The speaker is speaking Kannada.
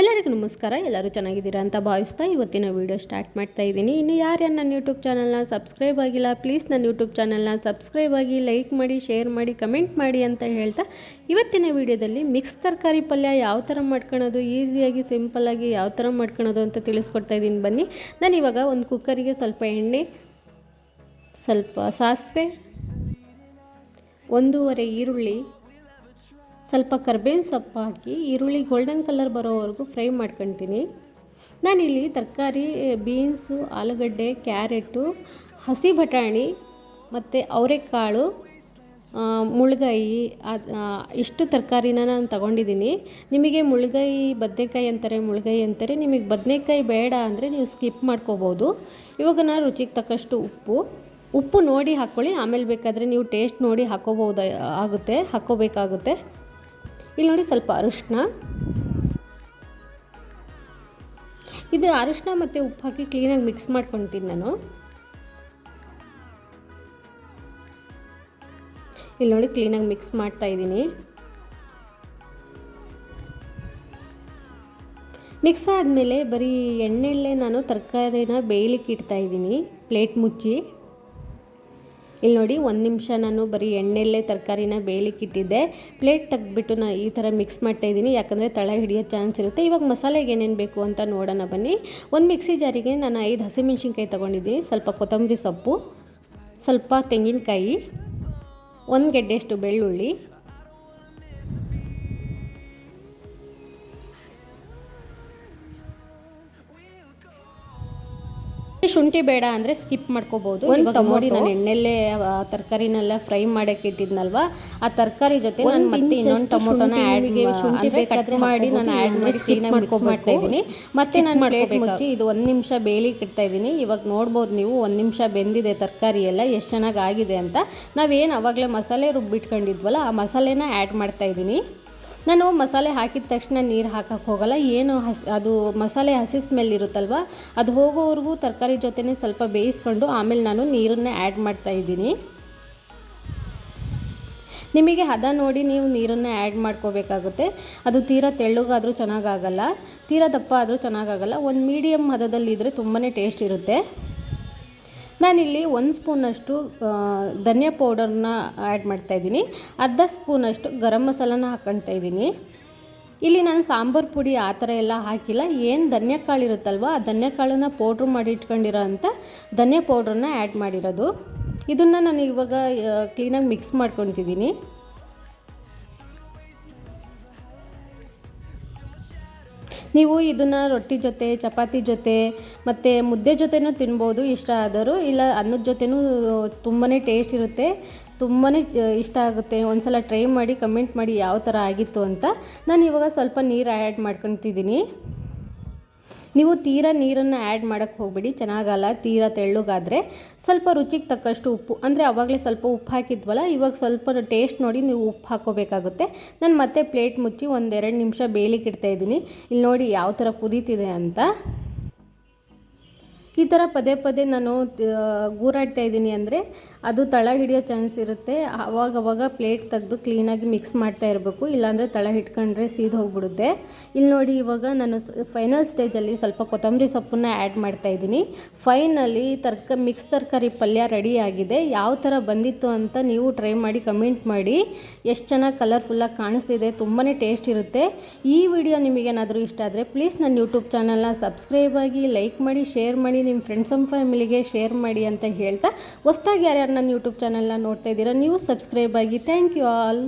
ಎಲ್ಲರಿಗೂ ನಮಸ್ಕಾರ. ಎಲ್ಲರೂ ಚೆನ್ನಾಗಿದ್ದೀರಾ ಅಂತ ಭಾವಿಸ್ತಾ ಇವತ್ತಿನ ವೀಡಿಯೋ ಸ್ಟಾರ್ಟ್ ಮಾಡ್ತಾ ಇದ್ದೀನಿ. ಇನ್ನು ಯಾರ್ಯಾರು ನನ್ನ ಯೂಟ್ಯೂಬ್ ಚಾನಲ್ನ ಸಬ್ಸ್ಕ್ರೈಬ್ ಆಗಿಲ್ಲ ಪ್ಲೀಸ್ ನನ್ನ ಯೂಟ್ಯೂಬ್ ಚಾನಲ್ನ ಸಬ್ಸ್ಕ್ರೈಬ್ ಆಗಿ ಲೈಕ್ ಮಾಡಿ ಶೇರ್ ಮಾಡಿ ಕಮೆಂಟ್ ಮಾಡಿ ಅಂತ ಹೇಳ್ತಾ ಇವತ್ತಿನ ವೀಡಿಯೋದಲ್ಲಿ ಮಿಕ್ಸ್ ತರಕಾರಿ ಪಲ್ಯ ಯಾವ ಥರ ಮಾಡ್ಕೊಳೋದು ಈಸಿಯಾಗಿ ಸಿಂಪಲ್ಲಾಗಿ ಯಾವ ಥರ ಮಾಡ್ಕೊಳೋದು ಅಂತ ತಿಳಿಸ್ಕೊಡ್ತಾ ಇದ್ದೀನಿ. ಬನ್ನಿ, ನಾನು ಇವಾಗ ಒಂದು ಕುಕ್ಕರಿಗೆ ಸ್ವಲ್ಪ ಎಣ್ಣೆ, ಸ್ವಲ್ಪ ಸಾಸಿವೆ, ಒಂದೂವರೆ ಈರುಳ್ಳಿ ಸ್ವಲ್ಪ ಕರ್ಬೇವಿನ ಸೊಪ್ಪು ಹಾಕಿ, ಈರುಳ್ಳಿ ಗೋಲ್ಡನ್ ಕಲರ್ ಬರೋವರೆಗೂ ಫ್ರೈ ಮಾಡ್ಕೊತೀನಿ. ನಾನಿಲ್ಲಿ ತರಕಾರಿ ಬೀನ್ಸು ಆಲೂಗಡ್ಡೆ, ಕ್ಯಾರೆಟು, ಹಸಿ ಬಟಾಣಿ ಮತ್ತು ಅವರೆಕಾಳು ಮುಳ್ಗಾಯಿ ಇಷ್ಟು ತರಕಾರಿನ ನಾನು ತಗೊಂಡಿದ್ದೀನಿ. ನಿಮಗೆ ಮುಳ್ಗಾಯಿ ಬದನೆಕಾಯಿ ಅಂತಾರೆ ಮುಳ್ಗಾಯಿ ಅಂತಾರೆ, ನಿಮಗೆ ಬದನೆಕಾಯಿ ಬೇಡ ಅಂದರೆ ನೀವು ಸ್ಕಿಪ್ ಮಾಡ್ಕೋಬೋದು. ಇವಾಗ ನಾನು ರುಚಿಗೆ ತಕ್ಕಷ್ಟು ಉಪ್ಪು. ಉಪ್ಪು ನೋಡಿ ಹಾಕ್ಕೊಳ್ಳಿ ಆಮೇಲೆ ಬೇಕಾದರೆ ನೀವು ಟೇಸ್ಟ್ ನೋಡಿ ಹಾಕೋಬೋದು, ಆಗುತ್ತೆ ಹಾಕ್ಕೋಬೇಕಾಗುತ್ತೆ ಇಲ್ಲಿ ನೋಡಿ ಸ್ವಲ್ಪ ಅರಿಶಿನ ಇದು ಅರಿಶಿನ ಮತ್ತು ಉಪ್ಪು ಹಾಕಿ ಕ್ಲೀನಾಗಿ ಮಿಕ್ಸ್ ಮಾಡ್ಕೊತೀನಿ ನಾನು. ಇಲ್ಲಿ ನೋಡಿ ಕ್ಲೀನಾಗಿ ಮಿಕ್ಸ್ ಮಾಡ್ತಾ ಇದ್ದೀನಿ. ಮಿಕ್ಸ್ ಆದಮೇಲೆ ಬರೀ ಎಣ್ಣೆಯಲ್ಲೇ ನಾನು ತರಕಾರಿನ ಬೇಯಲಿಕ್ಕೆ ಇಡ್ತಾ ಇದ್ದೀನಿ ಪ್ಲೇಟ್ ಮುಚ್ಚಿ. ಇಲ್ಲಿ ನೋಡಿ ಒಂದು ನಿಮಿಷ ನಾನು ಬರೀ ಎಣ್ಣೆಲ್ಲೇ ತರಕಾರಿನ ಬೇಯಲಿಕ್ಕೆ ಇಟ್ಟಿದ್ದೆ ಪ್ಲೇಟ್ ತೆಗೆದ್ಬಿಟ್ಟು ನಾನು ಈ ಥರ ಮಿಕ್ಸ್ ಮಾಡ್ತಾ ಇದ್ದೀನಿ. ಯಾಕಂದರೆ ತಳ ಹಿಡಿಯೋ ಚಾನ್ಸ್ ಇರುತ್ತೆ. ಇವಾಗ ಮಸಾಲೆಗೆ ಏನೇನು ಬೇಕು ಅಂತ ನೋಡೋಣ ಬನ್ನಿ. ಒಂದು ಮಿಕ್ಸಿ ಜಾರಿಗೆ ನಾನು ಐದು ಹಸಿಮೆಣ್ಸಿನ್ಕಾಯಿ ತೊಗೊಂಡಿದ್ದೀನಿ. ಸ್ವಲ್ಪ ಕೊತ್ತಂಬರಿ ಸೊಪ್ಪು, ಸ್ವಲ್ಪ ತೆಂಗಿನಕಾಯಿ, ಒಂದು ಗೆಡ್ಡೆಯಷ್ಟು ಬೆಳ್ಳುಳ್ಳಿ ಶುಂಠಿ ಬೇಡ ಅಂದರೆ ಸ್ಕಿಪ್ ಮಾಡ್ಕೋಬಹುದು. ಇವಾಗ ನೋಡಿ ನಾನು ಎಣ್ಣೆಲ್ಲೇ ತರಕಾರಿನೆಲ್ಲ ಫ್ರೈ ಮಾಡಕ್ಕೆ ಇಟ್ಟಿದ್ನಲ್ವಾ? ಆ ತರಕಾರಿ ಜೊತೆ ನಾನು ಮತ್ತೆ ಇನ್ನೊಂದು ಟೊಮೊಟೊನ ಆ್ಯಡ್ ಶುಂಠಿ ಕಟ್ ಮಾಡಿ ನಾನು ಆ್ಯಡ್ ಮಾಡಿ ಕ್ಲೀನಾಗಿ ಮಿಕ್ಸ್ ಮಾಡ್ತಾ ಇದ್ದೀನಿ. ಮತ್ತೆ ನಾನು ಪ್ಲೇಟ್ ಮುಚ್ಚಿ ಇದು ಒಂದು ನಿಮಿಷ ಬೇಯಲಿಕ್ಕೆ ಇಡ್ತಾ ಇದ್ದೀನಿ. ಇವಾಗ ನೋಡ್ಬೋದು ನೀವು ಒಂದು ನಿಮಿಷ ಬೆಂದಿದೆ ತರಕಾರಿ ಎಲ್ಲ ಎಷ್ಟು ಚೆನ್ನಾಗಿ ಆಗಿದೆ ಅಂತ. ನಾವೇನು ಅವಾಗಲೇ ಮಸಾಲೆ ರುಬ್ಬಿಟ್ಕೊಂಡಿದ್ವಲ್ಲ ಆ ಮಸಾಲೆನ ಆ್ಯಡ್ ಮಾಡ್ತಾ ಇದ್ದೀನಿ. ನಾನು ಮಸಾಲೆ ಹಾಕಿದ ತಕ್ಷಣ ನೀರು ಹಾಕಕ್ಕೆ ಹೋಗಲ್ಲ. ಏನು ಹಸಿ, ಅದು ಮಸಾಲೆ ಹಸಿ ಸ್ಮೆಲ್ ಇರುತ್ತಲ್ವ? ಅದು ಹೋಗೋವರೆಗೂ ತರಕಾರಿ ಜೊತೆನೇ ಸ್ವಲ್ಪ ಬೇಯಿಸ್ಕೊಂಡು ಆಮೇಲೆ ನಾನು ನೀರನ್ನೇ ಆ್ಯಡ್ ಮಾಡ್ತಾ ಇದ್ದೀನಿ. ನಿಮಗೆ ಹದ ನೋಡಿ ನೀವು ನೀರನ್ನು ಆ್ಯಡ್ ಮಾಡ್ಕೋಬೇಕಾಗುತ್ತೆ. ಅದು ತೀರಾ ತೆಳ್ಳಗಾದರೂ ಚೆನ್ನಾಗಾಗಲ್ಲ ತೀರಾ ದಪ್ಪ ಆದರೂ ಚೆನ್ನಾಗಾಗಲ್ಲ ಒಂದು ಮೀಡಿಯಮ್ ಹದದಲ್ಲಿದ್ದರೆ ತುಂಬಾ ಟೇಸ್ಟ್ ಇರುತ್ತೆ. ನಾನಿಲ್ಲಿ ಒಂದು ಸ್ಪೂನಷ್ಟು ಧನಿಯಾ ಪೌಡರ್ನ ಆ್ಯಡ್ ಮಾಡ್ತಾಯಿದ್ದೀನಿ ಅರ್ಧ ಸ್ಪೂನಷ್ಟು ಗರಂ ಮಸಾಲನ ಹಾಕ್ಕೊಳ್ತಾ ಇದ್ದೀನಿ. ಇಲ್ಲಿ ನಾನು ಸಾಂಬಾರು ಪುಡಿ ಆ ಥರ ಎಲ್ಲ ಹಾಕಿಲ್ಲ. ಏನು ಧನ್ಯಕಾಳು ಇರುತ್ತಲ್ವ, ಆ ಧನ್ಯಕಾಳನ್ನ ಪೌಡ್ರ್ ಮಾಡಿ ಇಟ್ಕೊಂಡಿರೋ ಅಂಥ ಧನಿಯಾ ಪೌಡ್ರನ್ನ ಆ್ಯಡ್ ಮಾಡಿರೋದು. ಇದನ್ನು ನಾನು ಇವಾಗ ಕ್ಲೀನಾಗಿ ಮಿಕ್ಸ್ ಮಾಡ್ಕೊತಿದ್ದೀನಿ. ನೀವು ಇದನ್ನು ರೊಟ್ಟಿ ಜೊತೆ, ಚಪಾತಿ ಜೊತೆ ಮತ್ತು ಮುದ್ದೆ ಜೊತೆನೂ ತಿನ್ಬೋದು, ಇಷ್ಟ ಆದರೂ ಇಲ್ಲ ಅನ್ನದ ಜೊತೆನೂ ತುಂಬಾ ಟೇಸ್ಟ್ ಇರುತ್ತೆ. ತುಂಬಾ ಇಷ್ಟ ಆಗುತ್ತೆ. ಒಂದು ಸಲ ಟ್ರೈ ಮಾಡಿ ಕಮೆಂಟ್ ಮಾಡಿ ಯಾವ ಥರ ಆಗಿತ್ತು ಅಂತ. ನಾನು ಇವಾಗ ಸ್ವಲ್ಪ ನೀರು ಆ್ಯಡ್ ಮಾಡ್ಕೊತಿದ್ದೀನಿ ನೀವು ತೀರಾ ನೀರನ್ನು ಆ್ಯಡ್ ಮಾಡೋಕ್ಕೆ ಹೋಗಬೇಡಿ, ಚೆನ್ನಾಗಲ್ಲ, ತೀರಾ ತೆಳ್ಳಗಾದರೆ ಸ್ವಲ್ಪ ರುಚಿಗೆ ತಕ್ಕಷ್ಟು ಉಪ್ಪು, ಅಂದರೆ ಆವಾಗಲೇ ಸ್ವಲ್ಪ ಉಪ್ಪು ಹಾಕಿದ್ವಲ್ಲ, ಇವಾಗ ಸ್ವಲ್ಪ ಟೇಸ್ಟ್ ನೋಡಿ ನೀವು ಉಪ್ಪು ಹಾಕೋಬೇಕಾಗುತ್ತೆ. ನಾನು ಮತ್ತೆ ಪ್ಲೇಟ್ ಮುಚ್ಚಿ ಒಂದೆರಡು ನಿಮಿಷ ಬೇಯಲಿಕ್ಕೆ ಇಡ್ತಾಯಿದ್ದೀನಿ ಇಲ್ಲಿ ನೋಡಿ ಯಾವ ಥರ ಕುದೀತಿದೆ ಅಂತ. ಈ ಥರ ಪದೇ ಪದೇ ನಾನು ಗೂರಾಡ್ತಾ ಇದ್ದೀನಿ ಅಂದರೆ ಅದು ತಳ ಹಿಡಿಯೋ ಚಾನ್ಸ್ ಇರುತ್ತೆ. ಅವಾಗವಾಗ ಪ್ಲೇಟ್ ತೆಗೆದು ಕ್ಲೀನಾಗಿ ಮಿಕ್ಸ್ ಮಾಡ್ತಾ ಇರಬೇಕು. ಇಲ್ಲಾಂದರೆ ತಳ ಹಿಡ್ಕೊಂಡ್ರೆ ಸೀದು ಹೋಗ್ಬಿಡುತ್ತೆ. ಇಲ್ಲಿ ನೋಡಿ ಇವಾಗ ನಾನು ಫೈನಲ್ ಸ್ಟೇಜಲ್ಲಿ ಸ್ವಲ್ಪ ಕೊತ್ತಂಬರಿ ಸೊಪ್ಪನ್ನ ಆ್ಯಡ್ ಮಾಡ್ತಾ ಇದ್ದೀನಿ. ಫೈನಲಿ ತರ್ಕ ಮಿಕ್ಸ್ ತರಕಾರಿ ಪಲ್ಯ ರೆಡಿ ಆಗಿದೆ. ಯಾವ ಥರ ಬಂದಿತ್ತು ಅಂತ ನೀವು ಟ್ರೈ ಮಾಡಿ ಕಮೆಂಟ್ ಮಾಡಿ. ಎಷ್ಟು ಚೆನ್ನಾಗಿ ಕಲರ್ಫುಲ್ಲಾಗಿ ಕಾಣಿಸ್ತಿದೆ ತುಂಬಾ ಟೇಸ್ಟ್ ಇರುತ್ತೆ. ಈ ವಿಡಿಯೋ ನಿಮಗೇನಾದರೂ ಇಷ್ಟ ಆದರೆ ಪ್ಲೀಸ್ ನನ್ನ ಯೂಟ್ಯೂಬ್ ಚಾನಲ್ನ ಸಬ್ಸ್ಕ್ರೈಬ್ ಆಗಿ ಲೈಕ್ ಮಾಡಿ ಶೇರ್ ಮಾಡಿ ನಿಮ್ಮ ಫ್ರೆಂಡ್ಸ್ ಆ್ಯಂಡ್ ಫ್ಯಾಮಿಲಿಗೆ ಶೇರ್ ಮಾಡಿ ಅಂತ ಹೇಳ್ತಾ, ಹೊಸ್ದಾಗಿ ಯಾರ್ಯಾರು ನನ್ನ ಯೂಟ್ಯೂಬ್ ಚಾನಲ್ನ ನೋಡ್ತಾ ಇದ್ದೀರಾ ನೀವು ಸಬ್ಸ್ಕ್ರೈಬ್ ಆಗಿ ಥ್ಯಾಂಕ್ ಯು ಆಲ್